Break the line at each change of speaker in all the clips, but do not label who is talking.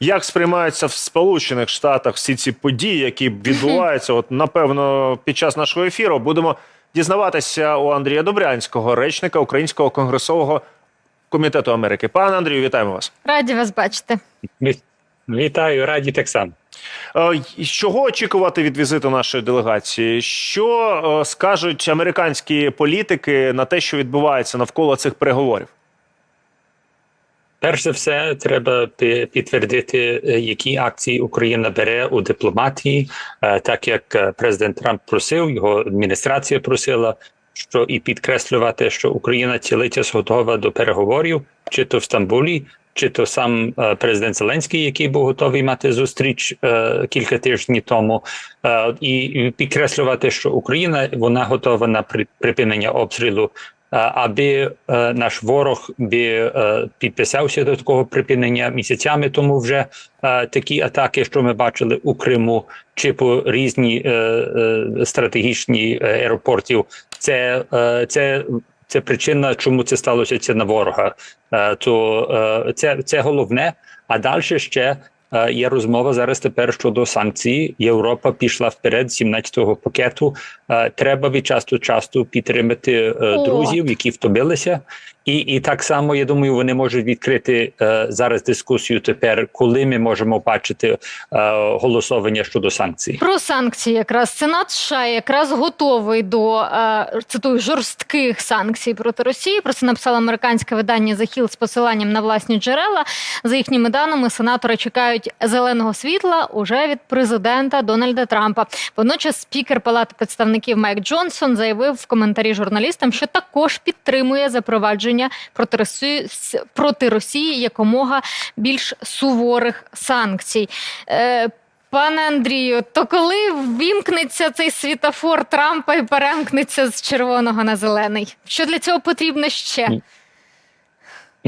Як сприймаються в Сполучених Штатах всі ці події, які відбуваються? От напевно, під час нашого ефіру будемо дізнаватися у Андрія Добрянського, речника Українського конгресового комітету Америки. Пане Андрію, вітаємо вас.
Раді вас бачити.
Вітаю, раді так само.
Е, Чого очікувати від візиту нашої делегації? Що е, скажуть американські політики на те, що відбувається навколо цих переговорів?
Перш за все, треба підтвердити, е, які акції Україна бере у дипломатії, Е, так як е, президент Трамп просив, його адміністрація просила, що і підкреслювати, що Україна цілитись готова до переговорів, чи то в Стамбулі, чи то сам президент Зеленський, який був готовий мати зустріч кілька тижнів тому, і, підкреслювати, що Україна вона готова на при- припинення обстрілу аби е, наш ворог би е, підписався до такого припинення місяцями тому вже е, такі атаки, що ми бачили у Криму, чи по різні стратегічні аеропортів, це, це, це причина, чому це сталося це на ворога. То це, це головне. А далі ще є розмова зараз тепер щодо санкцій. Європа пішла вперед 17-го пакету. Е, Треба від часу до часу підтримати е, друзів, які втомилися. І, і так само я думаю, вони можуть відкрити е, зараз дискусію тепер, коли ми можемо бачити е, голосування щодо санкцій.
Про санкції якраз Сенат США якраз готовий до е, цитую жорстких санкцій проти Росії. Про це написало американське видання The Hill з посиланням на власні джерела. За їхніми даними, сенатори чекають зеленого світла уже від президента Дональда Трампа. Водночас спікер Палати представників Майк Джонсон заявив в коментарі журналістам, що також підтримує запровадження проти Росії проти Росії якомога більш суворих санкцій. Е, Пане Андрію, то коли ввімкнеться цей світофор Трампа і перемкнеться з червоного на зелений? Що для цього потрібно ще?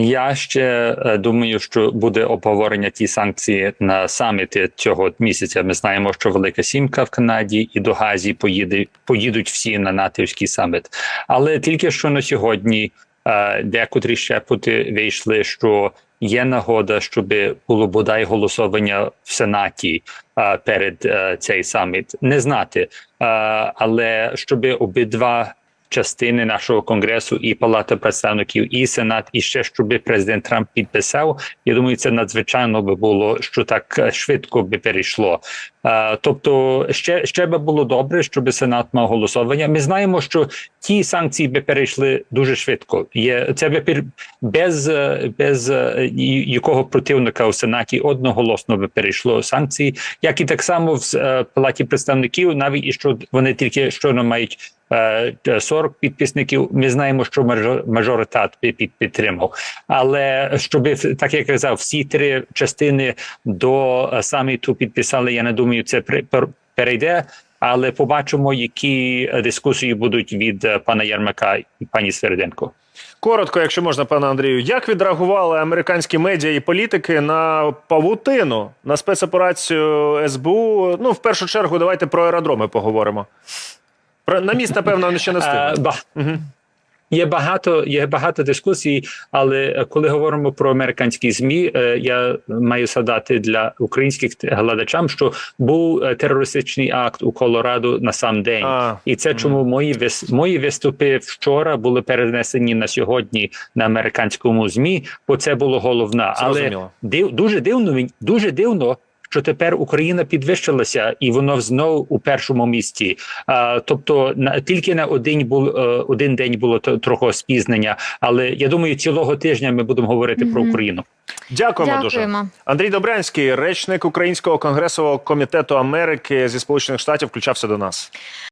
Я ще е, думаю, що буде обговорення ті санкції на саміті цього місяця. Ми знаємо, що Велика Сімка в Канаді і до Газі поїде, поїдуть всі на натівський саміт. Але тільки що на сьогодні е, декотрі щепоти вийшли, що є нагода, щоб було бодай голосування в Сенаті е, перед цей саміт. Не знати, але щоб обидва частини нашого конгресу і Палата представників, і Сенат, і ще щоб президент Трамп підписав. Я думаю, це надзвичайно би було, що так е, швидко би перейшло. Е, тобто, ще ще би було добре, щоб Сенат мав голосування. Ми знаємо, що ті санкції би перейшли дуже швидко. Є це би без, е, без е, якого противника у Сенаті одноголосно би перейшло санкції, як і так само в Палаті представників, навіть і що вони тільки щойно мають е, 40 підписників. Ми знаємо, що мажор- мажоритат підтримав. Але щоб так як я казав, всі три частини до саміту підписали. Я не думаю, це при- перейде. Але побачимо, які е, дискусії будуть від е, пана Ярмака і пані Сверденко.
Коротко, якщо можна, пане Андрію, як відреагували американські медіа і політики на павутину, на спецоперацію СБУ? Ну, в першу чергу, давайте про аеродроми поговоримо. Про на міст, напевно, ще не
Е,
встигли.
Є багато, є багато дискусій, але е, коли говоримо про американські змі, е, я маю згадати для українських глядачам, що був е, терористичний акт у Колорадо на сам день,
А,
і це чому мої мої виступи вчора були перенесені на сьогодні на американському змі, бо це було головне. Але див, дуже дивно дуже дивно. Що тепер Україна підвищилася, і воно знову у першому місці. А, тобто на тільки на один був е, один день було трохи спізнення, але я думаю, цілого тижня ми будемо говорити про Україну.
Дякуємо, дуже. Андрій Добрянський, речник Українського конгресового комітету Америки зі Сполучених Штатів, включався до нас.